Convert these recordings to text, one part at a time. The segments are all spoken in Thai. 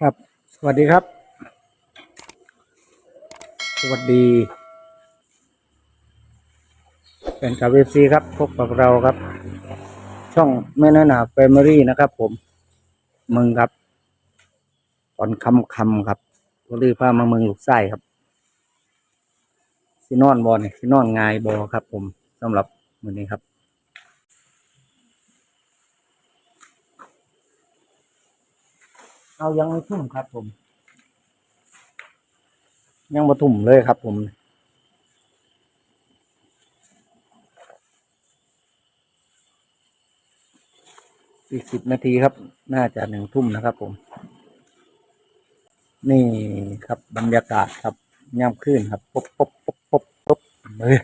ครับ สวัสดีครับ สวัสดีเป็นกับเวซีครับ พบกับเราครับ ช่องแม่น้าหนาแฟมิลี่นะครับ ผม มึงครับ ตอนคำคำครับก็รีพามาเมืองลูกไส้ครับซีนอนบอเนี่ยซีนอนงายบอครับ ผมสำหรับมือนี้ครับ เอายังไม่ทุ่มครับผม ยังมาทุ่มเลยครับ ผมอีกสิบนาทีครับ น่าจะหนึ่งทุ่มนะครับ ผม นี่ครับบรรยากาศครับย่ำขึ้นครับปุ๊บปุ๊บปุ๊บปุ๊บปุ๊บเลย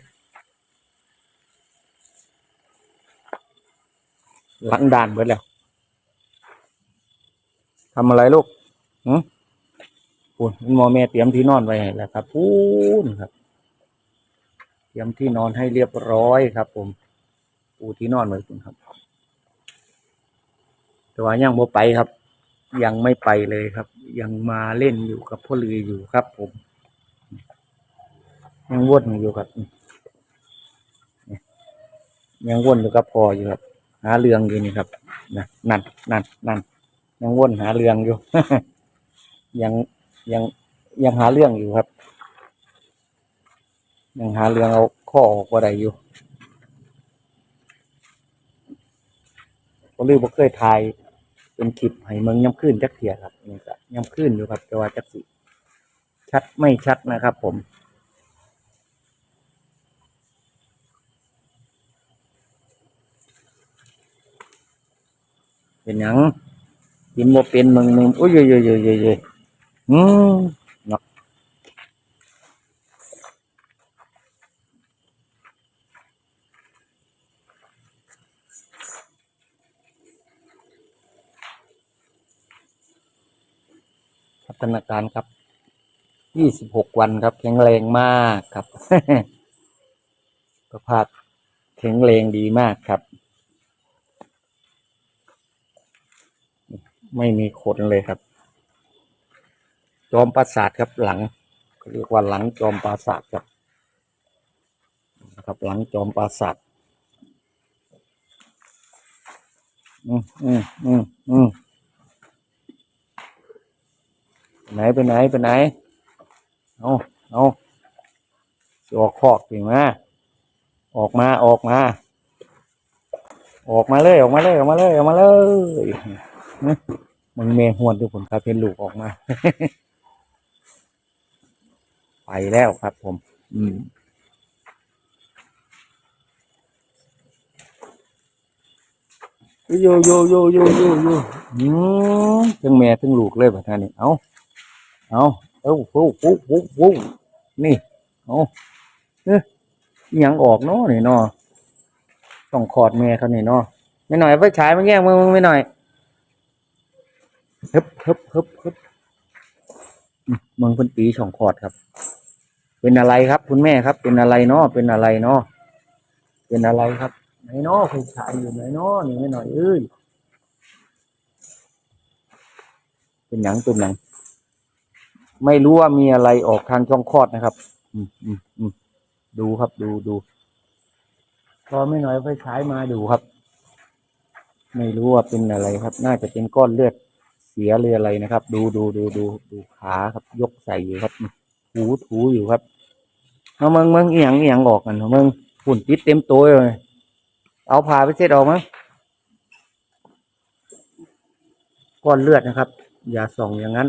หลังด่านเบิดแล้ว ทำอะไรลูกหืมปูนหมอแม่เตรียมที่นอนไว้แล้วครับปูนครับ เตรียมที่นอนให้เรียบร้อยครับ ผม ปูที่นอนไว้คุณครับ แต่ว่ายังบ่ไปครับ ยังไม่ไปเลยครับ ยังมาเล่นอยู่กับพ่อลืออยู่ครับ ผม ยังวนอยู่ครับยังวนอยู่กับพออยู่ครับ หาเรื่องอยู่นี่ครับนะนั่นนั่นนั่น ยังวนหาเรื่องอยู่ ยังยังยังหาเรื่องอยู่ครับ ยังหาเรื่องเอาข้อออกว่าใดอยู่พ่อลือบ่เคยถ่ายเป็นคลิปให้เมืองย้ำขึ้นจักเทียครับนี่ก็ย้ำขึ้นอยู่ครับแต่ว่าจักสิชัดไม่ชัดนะครับ ผมเป็นหยัง กินโมเป็นมึงมึงอุ้ยเยยเยยเยยเยอืมเนาะพัฒนาการครับยี่สิบหกวันครับ แข็งแรงมากครับสุขภาพแข็งแรงดีมากครับ ไม่มีขนเลยครับ จอมปราสาทครับหลังเขาเรียกว่าหลังจอมปราสาทครับนะครับ หลังจอมปราสาทอืมอืมอืมอืมไหนไปไหนไปไหนเอาเอาจออกคอกสิมาออกมาออกมา ออกมาเลยออกมาเลยออกมาเลยออกมาเลย มึงเมหวนดูผมครับเป็นลูกออกมา ไปแล้วครับผม อืมโยโยโยโยโยโยอืมทั้งแม่ทั้งลูกเลยประธานนี่เอาเอาเอ้าปุ๊บปุ๊บปุ๊บปุ๊บนี่ เอาเอ๊ะยังออกเนาะนี่เนาะต้องขอดแม่เขานี่เนาะไม่หน่อยไปฉายมาแย่งมึงไม่หน่อย ฮึบฮึบฮึบฮึบมเมืองพันปีช่องคอดครับ เป็นอะไรครับ คุณแม่ครับ เป็นอะไรเนาะเป็นอะไรเนาะเป็นอะไรครับไหนเนาะคุณชายอยู่ไหนเนาะนี่ไม่หน่อยเอ้ยเป็นหยังเป็นหยังไม่รู้ว่ามีอะไรออกทางช่องคลอดนะครับ อืมอืมอืมดูครับดูดูพอไม่หน่อยไฟฉายมาดูครับ ไม่รู้ว่าเป็นอะไรครับ น่าจะเป็นก้อนเลือด สียเรืออะไรนะครับ ดูดูดูดูดูขาครับ ยกใส่อยู่ครับถูถูอยู่ครับเอามึงมึงเอียงเอียงออกกันเอามึงฝุ่นติดเต็มตัวเลยเอาผ่าไปเช็ดออกมั้งก้อนเลือดนะครับ อย่าส่องอย่างนั้น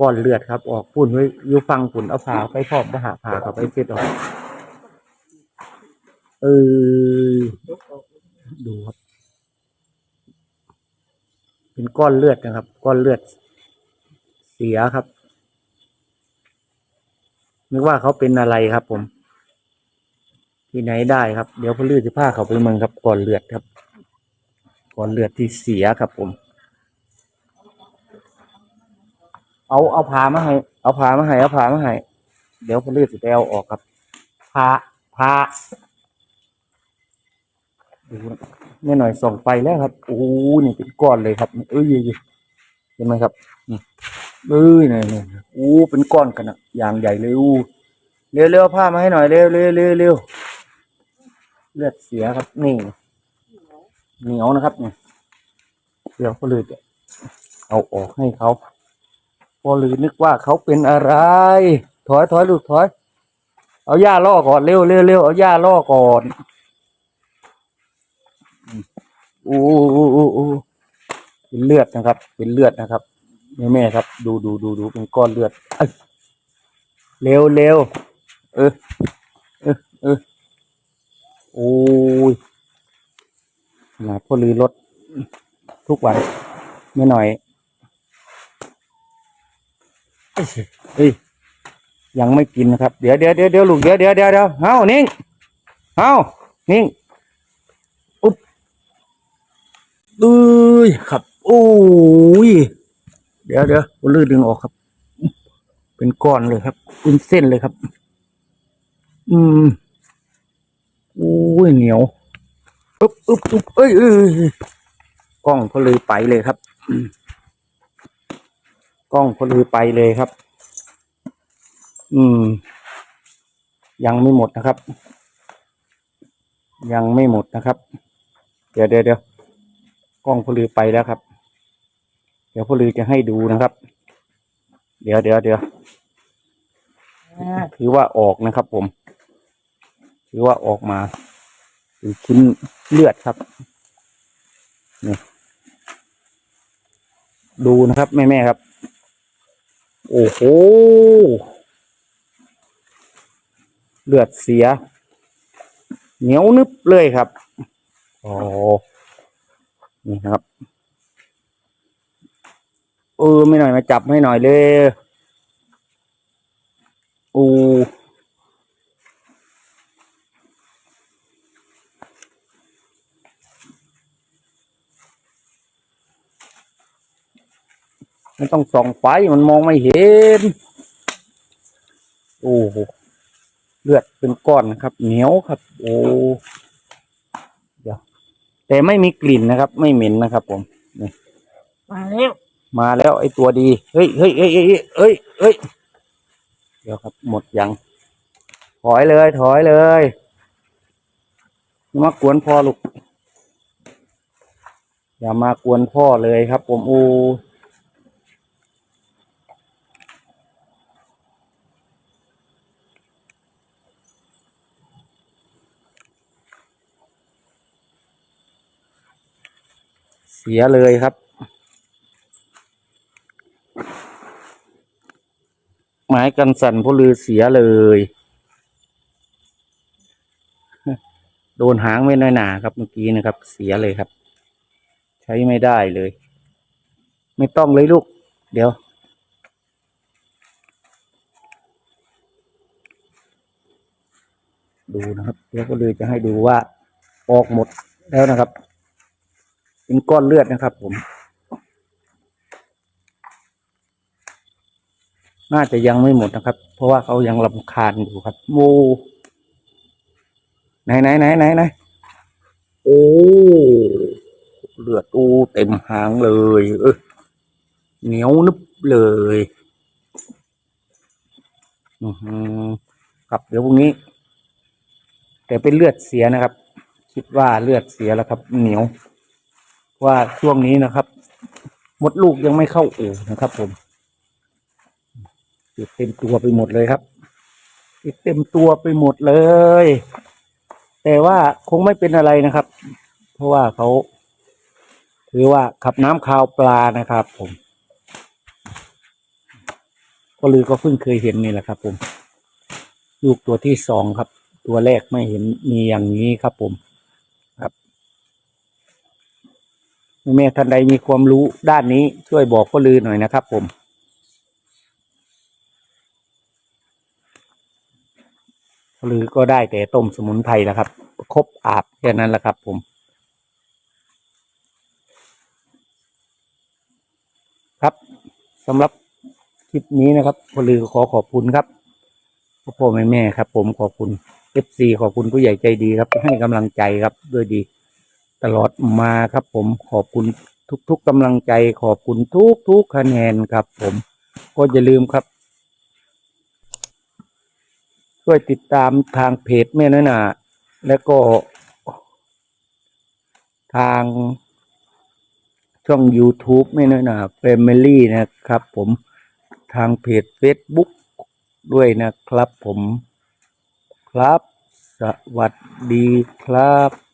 ก้อนเลือดครับ ออกฝุ่นไว้ยู่ฟังฝุ่นเอาผ่าไปพร้อมไปหาผ่าเขาไปเช็ดออกเออดูครับ เป็นก้อนเลือดนะครับ ก้อนเลือดเสียครับนึกว่าเขาเป็นอะไรครับ ผม ที่ไหนได้ครับ เดี๋ยวพลือจะพาเขาไปเมืองครับก้อนเลือดครับก้อนเลือดที่เสียครับผม เอาเอาพามาให้เอาพามาให้เอาพามาให้เดี๋ยวพลือจะไปเอาออกครับพาพา นะแม่หน่อยส่องไปแล้วครับ โอ้โหนี่เป็นก้อนเลยครับ เอ้ยเห็นไหมครับนี่เอ้ยนี่นี่อู้เป็นก้อนกันอะอย่างใหญ่เลยอู้เร็วเร็วเอาผ้ามาให้หน่อยเร็วเร็วเร็วเร็วเลือดเสียครับ นี่เหนียวนะครับเนี่ยเดี๋ยวก็เลยจะเอาออกให้เขาพอลือนึกว่าเขาเป็นอะไร ถอยถอยลูกถอย เอาหญ้าล่อก่อนเร็วเร็วเร็วเอาหญ้าล่อก่อน มอู้อู้อู้อู้เป็นเลือดนะครับ เป็นเลือดนะครับแม่แม่ครับ ดูดูดูดูเป็นก้อนเลือดเร็วเร็วเออเออเออโอ้ยนาดพ่อลือรถทุกวันไม่หน่อยเอ้ยเฮ้ยยังไม่กินนะครับ เดี๋ยวเดี๋ยวเดี๋ยวลูกเดี๋ยวเดี๋ยวเดี๋ยวเดี๋ยวเฮ้านิ่งเฮ้านิ่งอุ๊บ เอ้ยครับ โอ้ยเดี๋ยวเดี๋ยวผมลื่นดึงออกครับ เป็นก้อนเลยครับเป็นเส้นเลยครับ อืมโอ้ยเหนียวอึบอึบอึบเอ้ยเอ้ยกล้องพอเลยไปเลยครับกล้องพอเลยไปเลยครับ อืม ยังไม่หมดนะครับ ยังไม่หมดนะครับ เดี๋ยวเดี๋ยวเดี๋ยว กล้องพลือไปแล้วครับ เดี๋ยวพลือจะให้ดูนะครับ เดี๋ยวเดี๋ยวเดี๋ยวถือว่าออกนะครับ ผม ถือว่าออกมาเป็นชิ้นเลือดครับนี่ดูนะครับ แม่แม่ครับ โอ้โหเลือดเสีย เหนียวนึบเลยครับ โอ้ นี่ครับเออไม่หน่อยมาจับให้หน่อยเลยอูไม่ต้องส่องไฟมันมองไม่เห็น โอ้เลือดเป็นก้อนครับ เหนียวครับ โอ้เดี๋ยว แต่ไม่มีกลิ่นนะครับ ไม่เหม็นนะครับ ผมนี่มาแล้วมาแล้วไอ้ตัวดี เฮ้ยเฮ้ยเฮ้ยเฮ้ยเฮ้ยเฮ้ยเดี๋ยวครับ หมดยัง ถอยเลย ถอยเลยอย่ามากวนพ่อลูก อย่ามากวนพ่อเลยครับ ผมโอ้ เสียเลยครับ ไม้กันสั่นพลือเสียเลย โดนหางไม่น้อยหนาครับเมื่อกี้นะครับ เสียเลยครับ ใช้ไม่ได้เลย ไม่ต้องเลยลูก เดี๋ยวดูนะครับเดี๋ยวก็เลยจะให้ดูว่าออกหมดแล้วนะครับ เป็นก้อนเลือดนะครับ ผม น่าจะยังไม่หมดนะครับ เพราะว่าเขายังรำคาญอยู่ครับโมไหนไหนไหนไหนไหนโอ้เลือดอูเต็มหางเลย เออเหนียวนึบเลยอือหือครับเดี๋ยวพรุ่งนี้ แต่เป็นเลือดเสียนะครับ คิดว่าเลือดเสียแล้วครับ เหนียว ว่าช่วงนี้นะครับ มดลูกยังไม่เข้าอู่นะครับผมติดเต็มตัวไปหมดเลยครับติดเต็มตัวไปหมดเลย แต่ว่าคงไม่เป็นอะไรนะครับ เพราะว่าเขาถือว่าขับน้ำคาวปลานะครับ ผมก็ลือก็เพิ่งเคยเห็นนี่แหละครับ ผม ลูกตัวที่สองครับ ตัวแรกไม่เห็นมีอย่างนี้ครับ ผม ครับ แม่ท่านใดมีความรู้ด้านนี้ช่วยบอกก็ลือหน่อยนะครับ ผม หรือก็ได้แต่ต้มสมุนไพรนะครับ ครบอาบแค่นั้นแหละครับ ผมครับสำหรับคลิปนี้นะครับพลือขอขอบคุณครับพ่อพ่อแม่แม่ครับ ผมขอบคุณเอฟซีขอบคุณผู้ใหญ่ใจดีครับ ให้กำลังใจครับด้วยดี ตลอดมาครับผมขอบคุณทุกๆกำลังใจขอบคุณทุกๆคะแนนครับผมก็อย่าลืมครับ ช่วยติดตามทางเพจแม่น้อยหนาแล้วก็ทางช่อง YouTube แม่น้อยหนา Family นะครับ ผมทางเพจ Facebook ด้วยนะครับผมครับ สวัสดีครับ